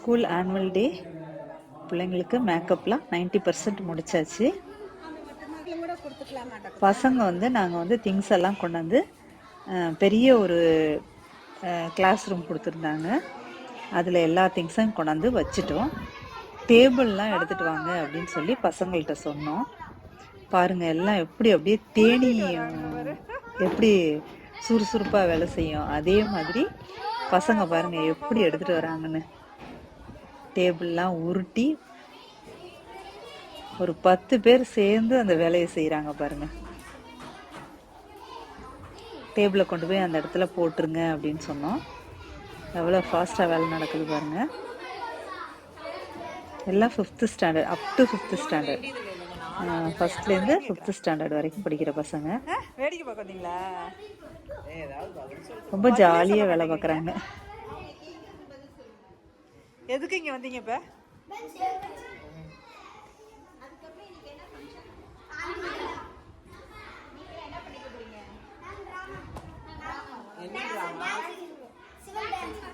School annual day பிள்ளைங்களுக்கு மேக்கப்லாம் 90% percent முடிச்சாச்சு. பசங்க வந்து நாங்கள் வந்து திங்ஸ் எல்லாம் கொண்டாந்து பெரிய ஒரு கிளாஸ் ரூம் கொடுத்துருந்தாங்க. அதில் எல்லா திங்ஸும் கொண்டாந்து வச்சுட்டோம். டேபிள்லாம் எடுத்துகிட்டு வாங்க அப்படின்னு சொல்லி பசங்கள்கிட்ட சொன்னோம். பாருங்கள் எல்லாம் எப்படி அப்படியே தேனி எப்படி சுறுசுறுப்பாக வேலை செய்யும். அதே மாதிரி பசங்க பாருங்கள் எப்படி எடுத்துகிட்டு வராங்கன்னு. டேபிள்லாம் உருட்டி ஒரு பத்து பேர் சேர்ந்து அந்த வேலையை செய்கிறாங்க பாருங்க. டேபிளை கொண்டு போய் அந்த இடத்துல போட்டுருங்க அப்படின்னு சொன்னோம். எவ்வளோ ஃபாஸ்ட்டாக வேலை நடக்குது பாருங்க. எல்லாம் fifth standard up to fifth standard ஃபஸ்ட்லேருந்து ஃபிஃப்த்து ஸ்டாண்டர்ட் வரைக்கும் படிக்கிற பசங்க. வேடிக்கை பார்க்க வந்தீங்களா? ரொம்ப ஜாலியாக வேலை பார்க்குறாங்க. எதுக்கு இங்க வந்தீங்க இப்ப?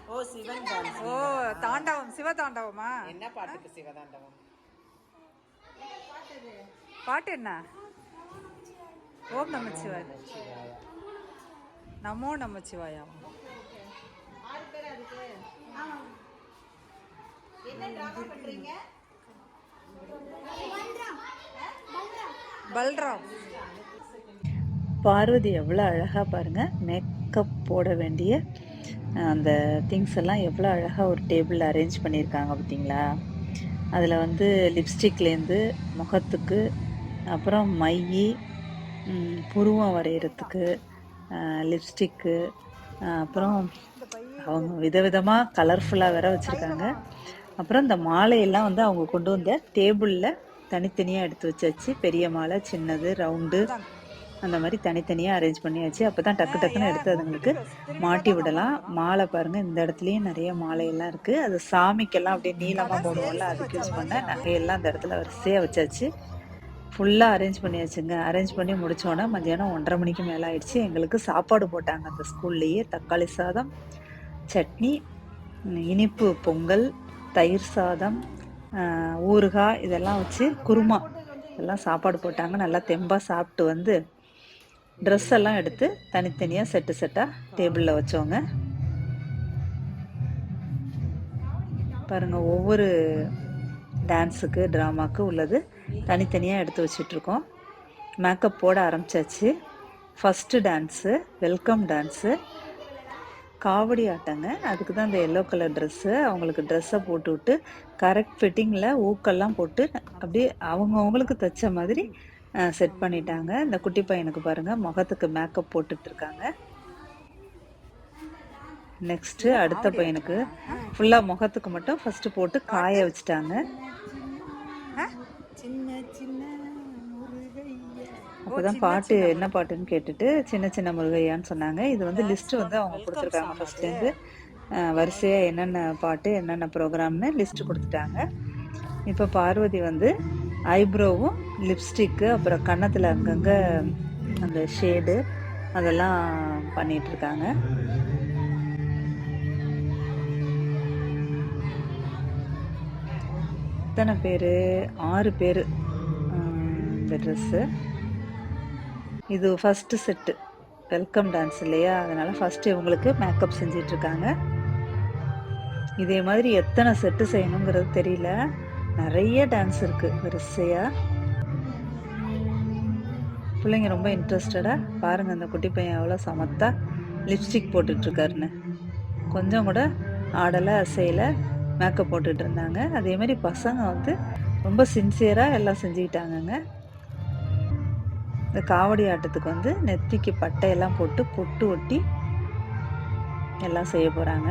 ஓ சிவன் ஓ தாண்டவம் சிவ தாண்டவமா? என்ன பாட்டுக்கு சிவதாண்டவம் பாட்டு என்ன? ஓம் நமச்சிவாய் நமோ நமச்சிவாயா பல்ராம். பார்வதி எவ்வளோ அழகாக பாருங்க மேக்கப் போட வேண்டிய அந்த திங்ஸ் எல்லாம் எவ்வளோ அழகாக ஒரு டேபிளில் அரேஞ்ச் பண்ணியிருக்காங்க பார்த்தீங்களா? அதில் வந்து லிப்ஸ்டிக்லேருந்து முகத்துக்கு அப்புறம் மை ம், புருவம் வரைகிறதுக்கு லிப்ஸ்டிக்கு அப்புறம் அவங்க விதவிதமாக கலர்ஃபுல்லாக வேற வச்சுருக்காங்க. அப்புறம் இந்த மாலையெல்லாம் வந்து அவங்க கொண்டு வந்த டேபிளில் தனித்தனியாக எடுத்து வச்சாச்சு. பெரிய மாலை சின்னது ரவுண்டு அந்த மாதிரி தனித்தனியாக அரேஞ்ச் பண்ணியாச்சு. அப்போ தான் டக்கு டக்குன்னு எடுத்து அதுங்களுக்கு மாட்டி விடலாம். மாலை பாருங்கள் இந்த இடத்துலையும் நிறைய மாலையெல்லாம் இருக்குது அது சாமிக்கெல்லாம் அப்படியே நீளமாக போடுவோம்ல அதுக்கு யூஸ் பண்ண நகையெல்லாம் அந்த இடத்துல வரிசையாக வச்சாச்சு. ஃபுல்லாக அரேஞ்ச் பண்ணியாச்சுங்க. அரேஞ்ச் பண்ணி முடித்தோன்னே மத்தியானம் ஒன்றரை மணிக்கு மேலே ஆயிடுச்சு. எங்களுக்கு சாப்பாடு போட்டாங்க அந்த ஸ்கூல்லையே. தக்காளி சாதம் சட்னி இனிப்பு பொங்கல் தயிர் சாதம் ஊறுகாய் இதெல்லாம் வச்சு குருமா எல்லாம் சாப்பாடு போட்டாங்க. நல்லா தெம்பாக சாப்பிட்டு வந்து ட்ரெஸ் எல்லாம் எடுத்து தனித்தனியாக செட்டு செட்டாக டேபிளில் வச்சோங்க பாருங்கள் ஒவ்வொரு டான்ஸுக்கு ட்ராமாவுக்கு உள்ளது தனித்தனியாக எடுத்து வச்சிட்ருக்கோம். மேக்கப் போட ஆரம்பிச்சாச்சு. First dance welcome dance kavadi ஆட்டங்க. அதுக்கு தான் இந்த எல்லோ கலர் ட்ரெஸ்ஸு அவங்களுக்கு ட்ரெஸ்ஸை போட்டு விட்டு கரெக்ட் ஃபிட்டிங்கில் ஊக்கெல்லாம் போட்டு அப்படியே அவங்கவுங்களுக்கு தைச்ச மாதிரி செட் பண்ணிட்டாங்க. இந்த குட்டி பையனுக்கு பாருங்கள் முகத்துக்கு மேக்கப் போட்டுட்டு இருக்காங்க. நெக்ஸ்ட்டு அடுத்த பையனுக்கு ஃபுல்லாக முகத்துக்கு மட்டும் ஃபஸ்ட்டு போட்டு காய வச்சுட்டாங்க. சின்ன சின்ன முருகையா அப்போதான் பாட்டு என்ன பாட்டுன்னு கேட்டுட்டு சின்ன சின்ன முருகையான்னு சொன்னாங்க. இது வந்து லிஸ்ட் வந்து அவங்க கொடுத்துருக்காங்க ஃபர்ஸ்ட்லேருந்து வரிசையாக என்னென்ன பாட்டு என்னென்ன ப்ரோக்ராம்னு லிஸ்ட் கொடுத்துட்டாங்க. இப்போ பார்வதி வந்து ஐப்ரோவும் லிப்ஸ்டிக்கு அப்புறம் கன்னத்தில் அங்கங்கே அந்த ஷேடு அதெல்லாம் பண்ணிட்டு இருக்காங்க எத்தனை பேர் ஆறு பேர் இந்த ட்ரெஸ்ஸு இது ஃபஸ்ட்டு செட்டு வெல்கம் டான்ஸ் இல்லையா? அதனால் ஃபஸ்ட்டு இவங்களுக்கு மேக்கப் செஞ்சிட்ருக்காங்க. இதே மாதிரி எத்தனை செட்டு செய்யணுங்கிறது தெரியல. நிறைய டான்ஸ் இருக்குது வரிசையாக பிள்ளைங்க ரொம்ப இன்ட்ரெஸ்டடாக பாருங்கள் அந்த குட்டி பையன் எவ்வளோ சமத்தா லிப்ஸ்டிக் போட்டுட்ருக்காருன்னு. கொஞ்சம் கூட ஆடலை அசையலை மேக்கப் போட்டுட்டு இருந்தாங்க அதே மாதிரி பசங்க வந்து ரொம்ப சின்சியராக எல்லாம் செஞ்சுக்கிட்டாங்கங்க. இந்த காவடி ஆட்டத்துக்கு வந்து நெத்திக்கு பட்டையெல்லாம் போட்டு பொட்டு ஒட்டி எல்லாம் செய்ய போகிறாங்க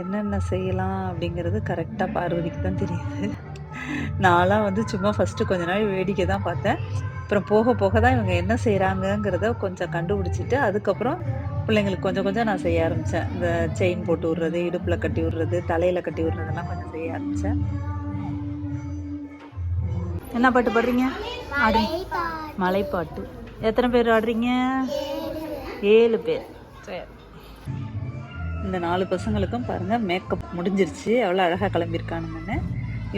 என்னென்ன செய்யலாம் அப்படிங்கிறது கரெக்டாக பார்வதிக்கு தான் தெரியுது. நான்லாம் வந்து சும்மா ஃபஸ்ட்டு கொஞ்ச நாள் வேடிக்கை தான் பார்த்தேன். அப்புறம் போக போக தான் இவங்க என்ன செய்கிறாங்கங்கிறத கொஞ்சம் கண்டுபிடிச்சிட்டு அதுக்கப்புறம் பிள்ளைங்களுக்கு கொஞ்சம் கொஞ்சம் நான் செய்ய ஆரம்பித்தேன் இந்த செயின் போட்டு விடுறது இடுப்பில் கட்டி விடுறது தலையில் கட்டி விடுறதெல்லாம் கொஞ்சம் செய்ய ஆரம்பித்தேன் என்ன பாட்டு பாடுறீங்க? ஆடு. மலைப்பாட்டு. எத்தனை பேர் ஆடுறீங்க? ஏழு பேர். சரி. இந்த நாலு பசங்களுக்கும் பாருங்கள் மேக்கப் முடிஞ்சிருச்சு. எவ்வளோ அழகாக கிளம்பியிருக்கானுங்கன்னு.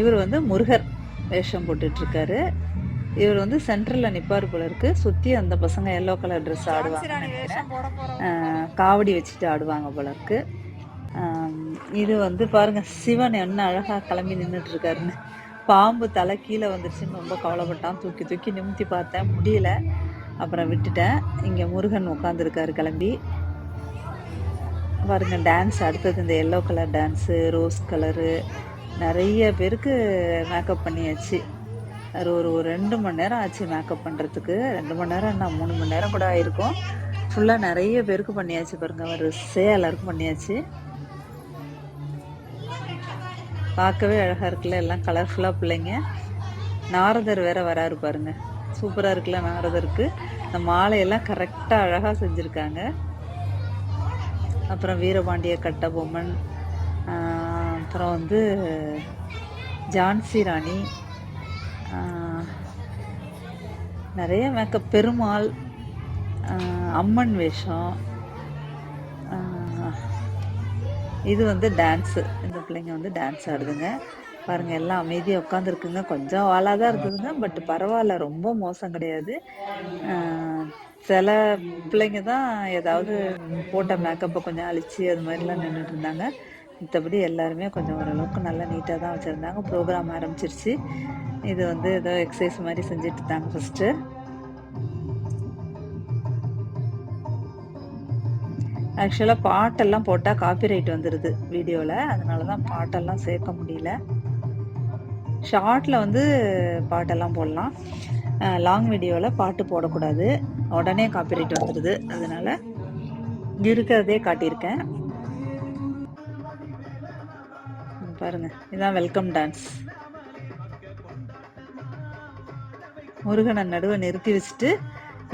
இவர் வந்து முருகர் வேஷம் போட்டுட்ருக்காரு. இவர் வந்து சென்ட்ரலில் நிற்பார் போல இருக்கு. சுற்றி அந்த பசங்க எல்லோ கலர் ட்ரெஸ் ஆடுவாங்க காவடி வச்சுட்டு ஆடுவாங்க போல இருக்கு. இது வந்து பாருங்க சிவன் என்ன அழகா கிளம்பி நின்றுட்டு இருக்காருன்னு பாம்பு தலை கீழே வந்துருச்சுன்னு ரொம்ப கவலைப்பட்டான். தூக்கி தூக்கி நிமித்தி பார்த்தேன். முடியல. அப்புறம் விட்டுட்டேன். இங்கே முருகன் உட்காந்துருக்காரு கிளம்பி. பாருங்க டான்ஸ் அடுத்தது இந்த yellow colour dance rose colour நிறைய பேருக்கு மேக்கப் பண்ணியாச்சு. அது ஒரு ஒரு ரெண்டு மணி நேரம் ஆச்சு மேக்கப் பண்ணுறதுக்கு ரெண்டு மணி நேரம் என்ன மூணு மணி நேரம் கூட ஆயிருக்கும். ஃபுல்லாக நிறைய பேருக்கு பண்ணியாச்சு பாருங்க. வரிசையாக எல்லாருக்கும் பண்ணியாச்சு. பார்க்கவே அழகாக இருக்குல்ல எல்லாம் கலர்ஃபுல்லாக பிள்ளைங்க. நாரதர் வேற வராரு பாருங்க. சூப்பராக இருக்குல்ல நாரதருக்கு. இந்த மாலையெல்லாம் கரெக்டாக அழகாக செஞ்சுருக்காங்க. அப்புறம் வீரபாண்டிய கட்ட பொம்மன் அப்புறம் வந்து ஜான்சி ராணி நிறைய மேக்கப் பெருமாள் அம்மன் வேஷம் இது வந்து டான்ஸு இந்த பிள்ளைங்க வந்து டான்ஸ் ஆடுதுங்க. பாருங்க எல்லாம் அமைதியாக உட்காந்துருக்குங்க கொஞ்சம் ஆளாக தான் இருக்குதுங்க பட் பரவாயில்ல ரொம்ப மோசம் கிடையாது. சில பிள்ளைங்க தான் ஏதாவது போட்ட மேக்கப்பை கொஞ்சம் அழிச்சு அது மாதிரிலாம் நின்றுட்டு இருந்தாங்க. மற்றபடி எல்லாருமே கொஞ்சம் ஓரளவுக்கு நல்லா நீட்டாக தான் வச்சுருந்தாங்க. ப்ரோக்ராம் ஆரம்பிச்சிருச்சு. இது வந்து ஏதோ எக்ஸசைஸ் மாதிரி செஞ்சுட்டு இருந்தாங்க ஃபஸ்ட்டு ஆக்சுவலாக பாட்டெல்லாம் போட்டால் காப்பிரைட் வந்துடுது வீடியோவில் அதனால தான் பாட்டெல்லாம் சேர்க்க முடியல. ஷார்ட்டில் வந்து பாட்டெல்லாம் போடலாம். லாங் வீடியோவில் பாட்டு போடக்கூடாது. உடனே காப்பிரைட் வந்துடுது அதனால் இருக்கிறதே காட்டியிருக்கேன். பாருங்கள் பாருங்க இதான் வெல்கம் டான்ஸ் முருகனை நடுவை நிறுத்தி வச்சுட்டு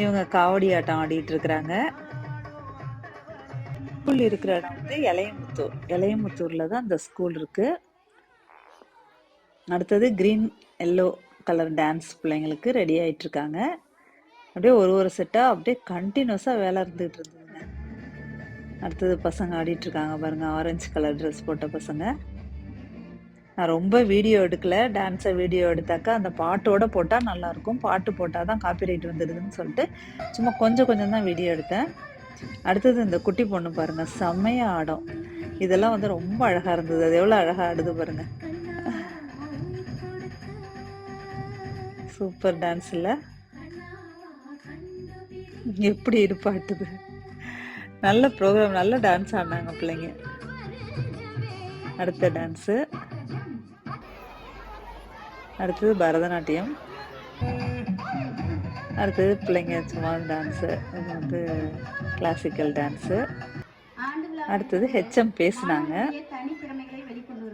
இவங்க காவடி ஆட்டம் ஆடிட்டு இருக்கிறாங்க. ஸ்கூல் இருக்கிற இடம் வந்து இளையமுத்தூர் இளையமுத்தூரில் தான் அந்த ஸ்கூல் இருக்குது அடுத்தது கிரீன் எல்லோ கலர் டான்ஸ் பிள்ளைங்களுக்கு ரெடி ஆயிட்டு இருக்காங்க. அப்படியே ஒரு ஒரு செட்டாக அப்படியே கண்டினியூஸாக வேலை இருந்துகிட்டு இருந்ததுங்க. அடுத்தது பசங்க ஆடிட்டுருக்காங்க இருக்காங்க ஆரஞ்சு கலர் ட்ரெஸ் போட்ட பசங்க. நான் ரொம்ப வீடியோ எடுக்கல. டான்ஸை வீடியோ எடுத்தாக்கா அந்த பாட்டோட போட்டால் நல்லாயிருக்கும் பாட்டு போட்டால் தான் காப்பிரைட் வந்துடுதுன்னு சொல்லிட்டு சும்மா கொஞ்சம் கொஞ்சம் தான் வீடியோ எடுத்தேன். அடுத்தது இந்த குட்டி பொண்ணு பாருங்க செம்மையா ஆடும். இதெல்லாம் வந்து ரொம்ப அழகா இருந்தது. அது எவ்வளோ அழகா ஆடுது பாருங்க. சூப்பர் டான்ஸ் எப்படி இருப்பாட்டுது நல்ல ப்ரோக்ராம் நல்ல டான்ஸ் ஆடினாங்க பிள்ளைங்க. அடுத்த டான்ஸு அடுத்தது பரதநாட்டியம். அடுத்தது பிள்ளைங்க சும்மா டான்ஸு இது வந்து கிளாசிக்கல் டான்ஸு அடுத்தது ஹெச்எம் பேசுனாங்க. வெளிக்கொண்டு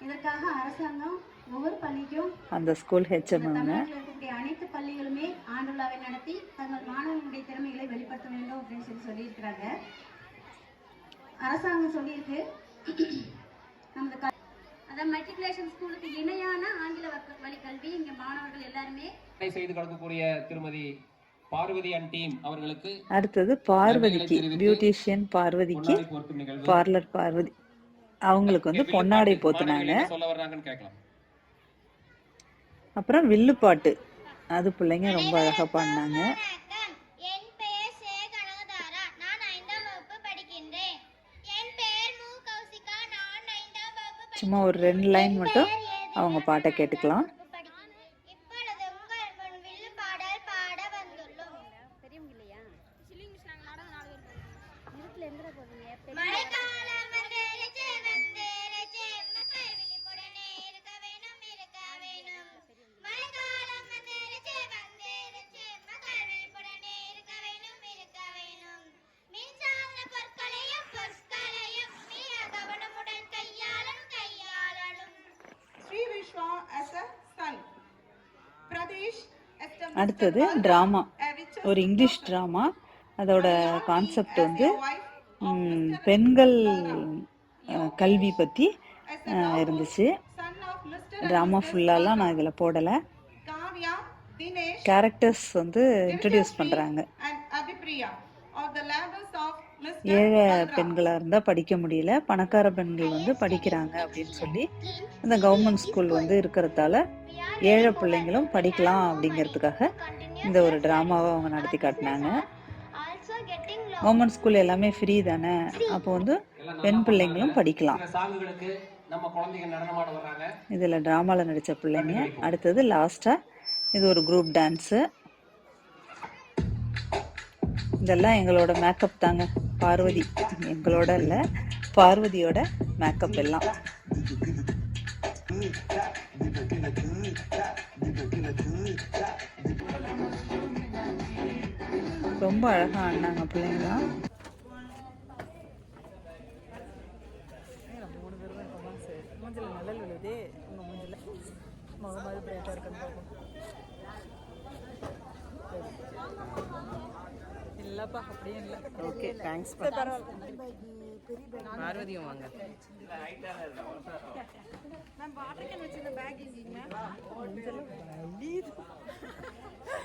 இதற்காக அரசாங்கம் ஒவ்வொரு பள்ளிக்கும் அந்த ஸ்கூல் ஹெச்எம் அனைத்து பள்ளிகளுமே ஆண்டு விழாவை நடத்தி தங்கள் மாணவர்களுடைய திறமைகளை வெளிப்படுத்த வேண்டும் அப்படின்னு சொல்லி சொல்லியிருக்கிறாங்க அரசாங்கம் சொல்லியிருக்கு நமது அதான் மெட்ரிகுலேஷன் ஸ்கூலுக்கு இணையான ஆங்கில வழி கல்வி. இங்க மாணவர்கள் எல்லாருமே செய்து கொடுக்கக்கூடிய திருமதி பார்வதி அண்ட் டீம் அவர்களுக்கு அடுத்தது பார்வதிக்கு பியூட்டிஷியன் பார்வதிக்கு பார்லர் பார்வதி அவங்களுக்கு வந்து பொன்னாடை போத்துனாங்க சொல்ல வர்றாங்கன்னு கேட்கலாம். அப்புறம் வில்லுப்பாட்டு. அது பிள்ளைங்க ரொம்ப அழகா பாடினாங்க. சும்மா ஒரு ரெண்டு லைன் மட்டும் அவங்க பாட்டை கேட்டுக்கலாம். படிக்கின்றேன் அடுத்தது டிராமா ஒரு இங்கிலீஷ் ட்ராமா அதோட கான்செப்ட் வந்து பெண்கள் கல்வி பற்றி இருந்துச்சு. ட்ராமா ஃபுல்லாலாம் நான் இதில் போடலை. கேரக்டர்ஸ் வந்து இன்ட்ரடியூஸ் பண்ணுறாங்க ஏழை. பெண்களாக இருந்தால் படிக்க முடியல. பணக்கார பெண்கள் வந்து படிக்கிறாங்க அப்படின்னு சொல்லி அந்த கவர்மெண்ட் ஸ்கூல் வந்து இருக்கிறதால ஏழை பிள்ளைங்களும் படிக்கலாம் அப்படிங்கிறதுக்காக இந்த ஒரு ட்ராமாவை அவங்க நடத்தி காட்டினாங்க. கவர்மெண்ட் ஸ்கூல் எல்லாமே ஃப்ரீ தானே? அப்போ வந்து பெண் பிள்ளைங்களும் படிக்கலாம். இந்த சாங்குகளுக்கு நம்ம குழந்தைங்க நடனமாட வர்றாங்க. இதில் ட்ராமாவில் நடித்த பிள்ளைங்க அடுத்தது லாஸ்ட்டாக இது ஒரு குரூப் டான்ஸு இதெல்லாம் எங்களோட மேக்கப் தாங்க. பார்வதி. எங்களோட இல்லை பார்வதியோட மேக்கப் எல்லாம். ரொம்ப அழகா ஆடினாங்க பிள்ளைங்களாம் மூஞ்சில நிழல் விழுதே. உங்க மூஞ்சில முகமாவது பிரைட்டா இருக்குன்னு பார்ப்போம். இல்லப்பா அப்படியே இல்லை. ஓகே தேங்க்ஸ் பார்வதியும் வாங்க.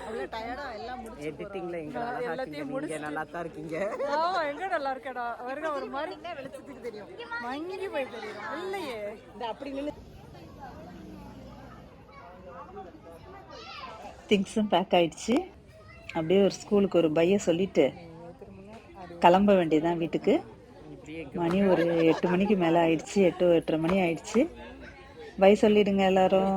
அவ்வளோ டயர்டா எல்லாம் முடிச்சு எடிட்டிங்ல எங்க எல்லாத்தையும் முடிச்சு நல்லா தான் இருக்கீங்க. ஆமா எங்க நல்லா இருக்கடா வருங்க ஒரு மாதிரி வெளிச்சத்துக்கு தெரியும்? மங்கி போய் தெரியும். இல்லையே. இந்த அப்படி நின்று திங்ஸும் பேக் ஆயிடுச்சு. அப்படியே ஒரு ஸ்கூலுக்கு ஒரு பைய சொல்லிட்டு கிளம்ப வேண்டியதுதான் வீட்டுக்கு. மணி ஒரு எட்டு மணிக்கு மேலே ஆயிடுச்சு எட்டு எட்டரை மணி ஆயிடுச்சு. பை சொல்லிடுங்க எல்லாரும்.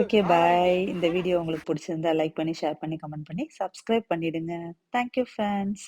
ஓகே பாய் இந்த வீடியோ உங்களுக்கு பிடிச்சிருந்தா லைக் பண்ணி ஷேர் பண்ணி கமெண்ட் பண்ணி சப்ஸ்கிரைப் பண்ணிடுங்க. Thank you friends